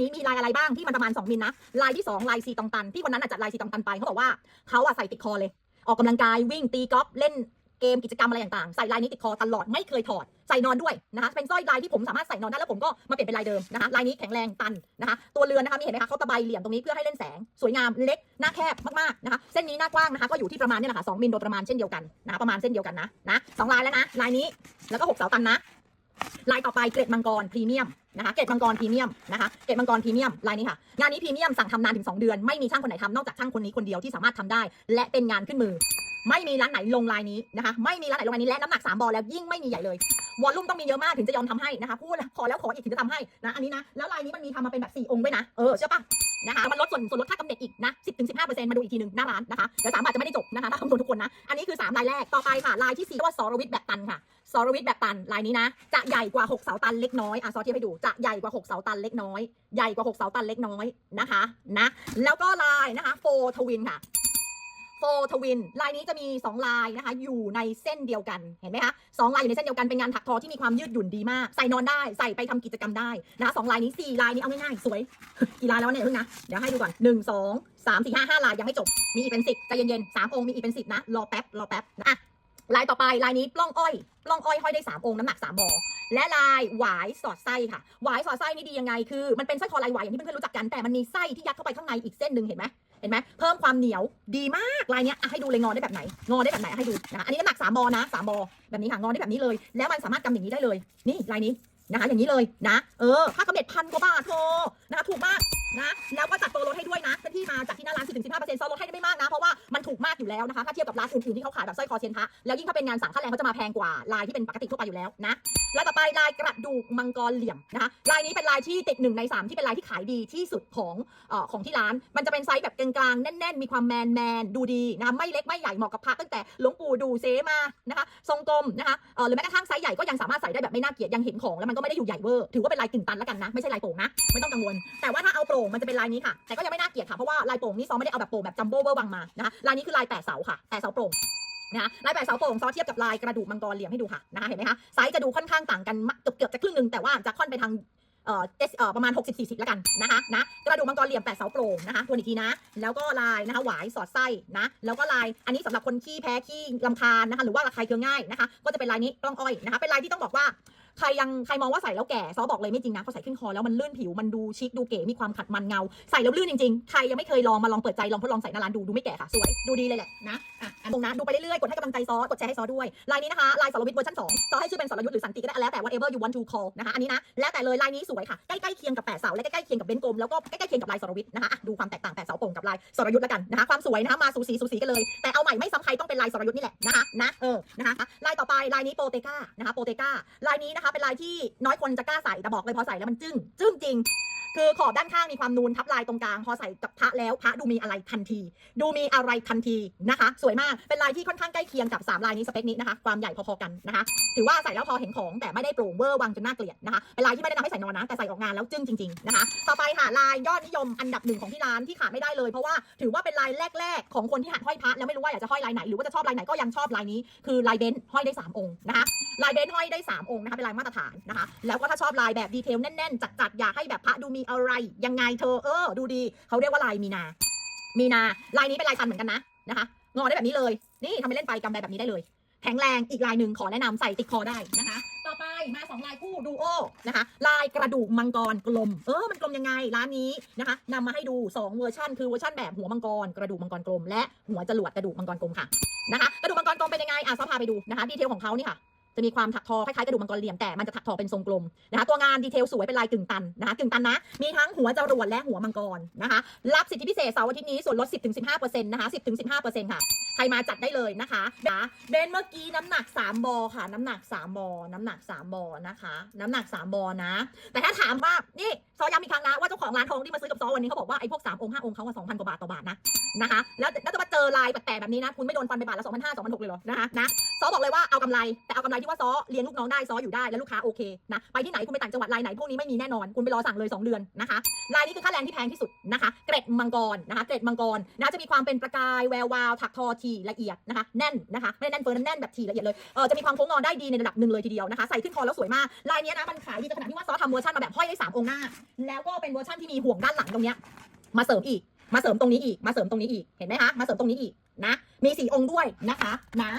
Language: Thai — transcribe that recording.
นี้มีลายอะไรบ้างที่มันประมาณ 2มิลนะลายที่ 2 ลายซีตองตัน ที่วันนั้นอาจจะลายซีตองตันไปเขาบอกว่าเขาอะใส่ติดคอเลย ออกกำลังกายวิ่งตีกอล์ฟเล่นเกมกิจกรรมอะไรต่างๆ ใส่ลายนี้ติดคอตลอดไม่เคยถอด ใส่นอนด้วยนะคะเป็นสร้อยลายที่ผมสามารถใส่นอนได้แล้วผมก็มาเปลี่ยนเป็นลายเดิมนะคะลายนี้แข็งแรงตันนะคะตัวเรือนนะคะมีเห็นไหมคะเขาตะไบเหลี่ยมตรงนี้เพื่อให้เล่นแสง สวยงามเล็กหน้าแคบมากๆนะคะเส้นนี้หน้ากว้างนะคะก็อยู่ที่ประมาณเนี่ยแหละค่ะ2มิลโดยประมาณเช่นเดียวกันนะะประมาณเส้นเดียวกันนะนะสองลายแล้วนะลายนี้แล้วก็หกเสาตันนะ ลายต่อไปเกรดมังกรพรีเมียมนะคะเกรดมังกรพรีเมียมนะคะเกรดมังกรพรีเมียมลายนี้ค่ะ งานนี้พรีเมียมสั่งทำนานถึง 2 เดือน ไม่มีช่างคนไหนทำนอกจากช่างคนนี้คนเดียวที่สามารถทำได้ และเป็นงานขึ้นมือ ไม่มีร้านไหนลงลายนี้นะคะไม่มีร้านไหนลงลายนี้และน้ำหนัก3บอลแล้วยิ่งไม่มีใหญ่เลยวอลลุ่มต้องมีเยอะมากถึงจะยอมทำให้นะคะพูดแล้วขอแล้วขออีกถึงจะทำให้นะอันนี้นะแล้วลายนี้มันมีทำมาเป็นแบบ4องค์ด้วยนะเออเชื่อปะ นะคะมันลดส่วนส่วนลดค่ากำเนิดอีกนะสิบถึงสิบห้าเปอร์เซ็นต์มาดูอีกทีหนึ่งหน้าร้านนะคะเดี๋ยวสามบาทจะไม่ได้จบนะคะถ้าคำนวณทุกคนนะ อันนี้คือสามลายแรกต่อไปค่ะลายที่สี่เรียกว่าสรวิทย์แบบตันค่ะสรวิทย์แบบตันลายนี้นะ จะใหญ่กว่าหกเสาตันเล็กน้อยอะซอเทียบให้ดูจะใหญ่กว่าหกเสาตันเล็กน้อยใหญ่กว่าหกเสาตันเล็กน้อยนะคะนะแล้วก็ลายนะคะโฟทวินค่ะ โฟทวินลายนี้จะมี 2 ลายนะคะ อยู่ในเส้นเดียวกันเห็นไหมคะสองลายอยู่ในเส้นเดียวกันเป็นงานถักทอที่มีความยืดหยุ่นดีมาก ใส่นอนได้ใส่ไปทำกิจกรรมได้นะสองลายนี้สี่ลายนี้เอาง่ายๆสวยกี่ลายแล้วเนี่ยเพิ่งนะเดี๋ยวให้ดูก่อนหนึ่งสองสามสี่ห้าห้าลายยังไม่จบมีอีกเป็นสิบใจเย็นๆสามองค์มีอีกเป็นสิบนะ รอแป๊บรอแป๊บนะอะลายต่อไปลายนี้ปล้องอ้อยปล้องอ้อยห้อยได้ 3 องค์น้ำหนัก 3บอและลายหวายสอดไส้ค่ะหวายสอดไส้นี่ดียังไงคือ มันเป็นสร้อยคอลายหวายอย่างที่เพื่อนๆรู้จักกันแต่มันมีไส้ที่ยัดเข้าไปข้างในอีกเส้นหนึ่งเห็นไหม เห็นไหมเพิ่มความเหนียวดีมากลายเนี้ยอะให้ดูเลยงอได้แบบไหน งอได้แบบไหนให้ดูนะอันนี้น้ำหนัก3บอนะ3บอแบบนี้ค่ะงอได้แบบนี้เลย แล้วมันสามารถกำอย่างนี้ได้เลย นี่ลายนี้นะคะอย่างนี้เลยนะ เออค่ากำเนิดพันกว่าบาทโทนะคะถูกมากนะ แล้วก็จัดโปรลดให้ด้วยนะที่มาจากที่หน้าร้าน10-15%ซอลลดให้ได้ไม่มากนะ เพราะว่า มากอยู่แล้วนะคะถ้าเทียบกับร้านอื่นๆที่เขาขายแบบสร้อยคอเซียนพระแล้วยิ่งถ้าเป็นงานสั่งค่าแรงเขาจะมาแพงกว่าลายที่เป็นปกติทั่วไปอยู่แล้วนะลายต่อไปลายกระดูกมังกรเหลี่ยมนะคะลายนี้เป็นลายที่ติดหนึ่งในสามที่เป็นลายที่ขายดีที่สุดของเอ่อของที่ร้าน มันจะเป็นไซส์แบบกลางๆแน่น ๆ มีความแมนแมนดูดีนะไม่เล็กไม่ใหญ่เหมาะกับพระตั้งแต่หลวงปู่ดูเซมานะคะทรงกลมนะคะเอ่อหรือแม้กระทั่งไซส์ใหญ่ก็ยังสามารถใส่ได้แบบไม่น่าเกลียดยังเห็นของแล้วมันก็ไม่ได้อยู่ใหญ่เวอร์ถือว่าเป็นลายกึ่งตันแล้วกันนะไม่ใช่ลายโป่งนะไม่ต้องกังวล แต่ว่าถ้าเอาโปร่งมันจะเป็นลายนี้ค่ะแต่ก็ยังไม่น่าเกลียดค่ะเพราะว่าลายโป่งนี่ซอไม่ได้เอาแบบโป่งแบบจัมโบ้เวอร์วังมานะคะลายนี้คือลายแปดเสาค่ะแปดเสาโปร่งนะคะลายแปดเสาโป่งซอเทียบกับลายกระดูกมังกรเหลี่ยมให้ดูค่ะนะคะเห็นไหมคะไซส์จะดูค่อนข้างต่างกันเกือบเกือบจะครึ่งหนึ่งแต่ว่าจะค่อนไปทางเอ่อเอ่อประมาณ 60 40 แล้วกันนะคะนะกระดูกมังกรเหลี่ยมแปดเสาโปร่งนะคะทวนอีกทีนะ แล้วก็ลายนะคะหวายสอดไส้นะ แล้วก็ลายอันนี้สำหรับคนขี้แพ้ขี้ลำคาญนะคะ หรือว่าใครเคืองง่ายนะคะ ก็จะเป็นลายนี้กล้องอ้อยนะคะ เป็นลายที่ต้องบอกว่า ใครยังใครมองว่าใส่แล้วแก่ซอบอกเลยไม่จริงนะเขาใส่ขึ้นคอแล้วมันลื่นผิวมันดูชิคดูเก๋มีความขัดมันเงา ใส่แล้วลื่นจริงๆ ใครยังไม่เคยลองมาลองเปิดใจลองทดลองใส่หน้าร้านดูดูไม่แก่ค่ะสวยดูดีเลยแหละนะอะตรงนะดูไปเรื่อยๆกดให้กำลังใจซอกดแชร์ให้ซอด้วยลายนี้นะคะลายสรวิทย์เวอร์ชัน2ซอให้ชื่อเป็นสรยุทธ์หรือสันติก็ได้แล้วแต่ whatever you want to call นะคะอันนี้นะแล้วแต่เลยลายนี้สวยค่ะใกล้ๆเคียงกับแปดเสาและใกล้ๆเคียงกับเบนกลมแล้วก็ใกล้ๆเคียงกับลายสรวิทย์นะคะดูความแตกต่างแปดเสาโป่งกับลายสรยุทธ์แล้วกันนะคะความสวยนะคะมาสูสีสูสีกันเลยแต่เอาใหม่ไม่ซ้ำใครต้องเป็นลายสรยุทธ์นี่แหละนะคะนะเออนะคะลายต่อไปลายนี้โปเตก้านะคะโปเตก้าลายนี้นะคะเป็นลายที่น้อยคนจะกล้าใส่แต่บอกเลยพอใส่แล้วมันจึ้งจึ้งจริง คือขอบด้านข้างมีความนูนทับลายตรงกลาง พอใส่กับพระแล้วพระดูมีอะไรทันที ดูมีอะไรทันทีนะคะ สวยมากเป็นลายที่ค่อนข้างใกล้เคียงกับ3ลายนี้สเปคนี้นะคะ ความใหญ่พอๆกันนะคะ ถือว่าใส่แล้วพอเห็นของแต่ไม่ได้โปร่งเวอร์วังจนน่าเกลียดนะคะเป็นลายที่ไม่ได้ทำให้ใส่นอนนะแต่ใส่ออกงานแล้วจึ้งจริงๆนะคะต่อไปค่ะลายยอดนิยมอันดับหนึ่งของที่ร้านที่ขาดไม่ได้เลย เพราะว่าถือว่าเป็นลายแรก ๆ ของคนที่หัดห้อยพระแล้วไม่รู้ว่าอยากจะห้อยลายไหนหรือว่าจะชอบลายไหนก็ยังชอบลายนี้ คือลายเบนห้อยได้สามองค์นะคะลายเบนห้อยได้สามองค์นะคะเป็นลายมาตรฐานนะคะแล้วก็ถ้าชอบลายแบบดีเทลแน่นๆจัดๆอยากให้แบบพระดูมีอะไรยังไงเธอเออ ดูดีเขาเรียกว่าลายมีนา มีนาลายนี้เป็นลายตันเหมือนกันนะนะคะงอได้แบบนี้เลย นี่ทำไปเล่นไปกำไรแบบนี้ได้เลย แข็งแรงอีกลายหนึ่งขอแนะนำใส่ติดคอได้นะคะ ต่อไปมาสองลายคู่ดูโอนะคะ ลายกระดูกมังกรกลม เออมันกลมยังไงร้านนี้นะคะนำมาให้ดู 2 เวอร์ชันคือเวอร์ชันแบบหัวมังกรกระดูกมังกรกลม และหัวจรวดกระดูกมังกรกลมค่ะนะคะกระดูกมังกรกลมเป็นยังไงอะซ้อพาไปดูนะคะดีเทลของเขานี่ค่ะ จะมีความถักทอคล้ายๆกระดูกมังกรเหลี่ยมแต่มันจะถักทอเป็นทรงกลมนะคะตัวงานดีเทลสวยเป็นลายกึ่งตันนะคะกึ่งตันนะ มีทั้งหัวจรวดและหัวมังกรนะคะรับสิทธิพิเศษเสาร์อาทิตย์นี้ส่วนลด 10-15%นะคะ10-15%ค่ะใครมาจัดได้เลยนะคะนะเบนเมื่อกี้น้ำหนัก 3 บอค่ะ น้ำหนัก 3 บอ น้ำหนัก 3 บอนะคะ น้ำหนัก 3 บอนะ แต่ถ้าถามว่านี่ ซอย้ำอีกครั้งนะว่าเจ้าของร้านทองที่มาซื้อกับซอวันนี้เขาบอกว่าไอ้พวก3องค์5องค์เขาว่า2,000กว่าบาทต่อบาทนะนะคะแล้วแล้วจะมาเจอลายแปลกๆแบบนี้นะคุณไม่โดนฟันไปบาทละ2,500 2,600เลยเหรอนะคะนะซอบอกเลยว่าเอากำไรแต่เอากำไรที่ว่าซอเลี้ยงลูกน้องได้ซออยู่ได้และลูกค้าโอเคนะไปที่ไหนคุณไปต่างจังหวัดลายไหนพวกนี้ไม่มีแน่นอนคุณไปรอสั่งเลย 2 เดือนนะคะลายนี้คือค่าแรงที่แพงที่สุดนะคะ เกร็ดมังกรนะคะ เกร็ดมังกรนะจะมีความเป็นประกายแวววาวถักทอทีละเอียดนะคะแน่นนะคะไม่ได้แน่นเฟิร์นแน่นแบบทีละเอียดเลยเออจะมีความโค้งงอได้ดีในระดับหนึ่งเลยทีเดียวนะคะใส่ขึ้นคอแล้วสวยมากลายนี้นะมันขายดีขนาดที่ว่าซอทำเวอร์ชันมาแบบห้อยได้สามองค์หน้า แล้วก็เป็นเวอร์ชันที่มีห่วงด้านหลังตรงเนี้ยมาเสริมอีก มาเสริมตรงนี้อีก มาเสริมตรงนี้อีก เห็นไหมคะ มาเสริมตรงนี้อีกนะ มีสี่องค์ด้วยนะคะ นะ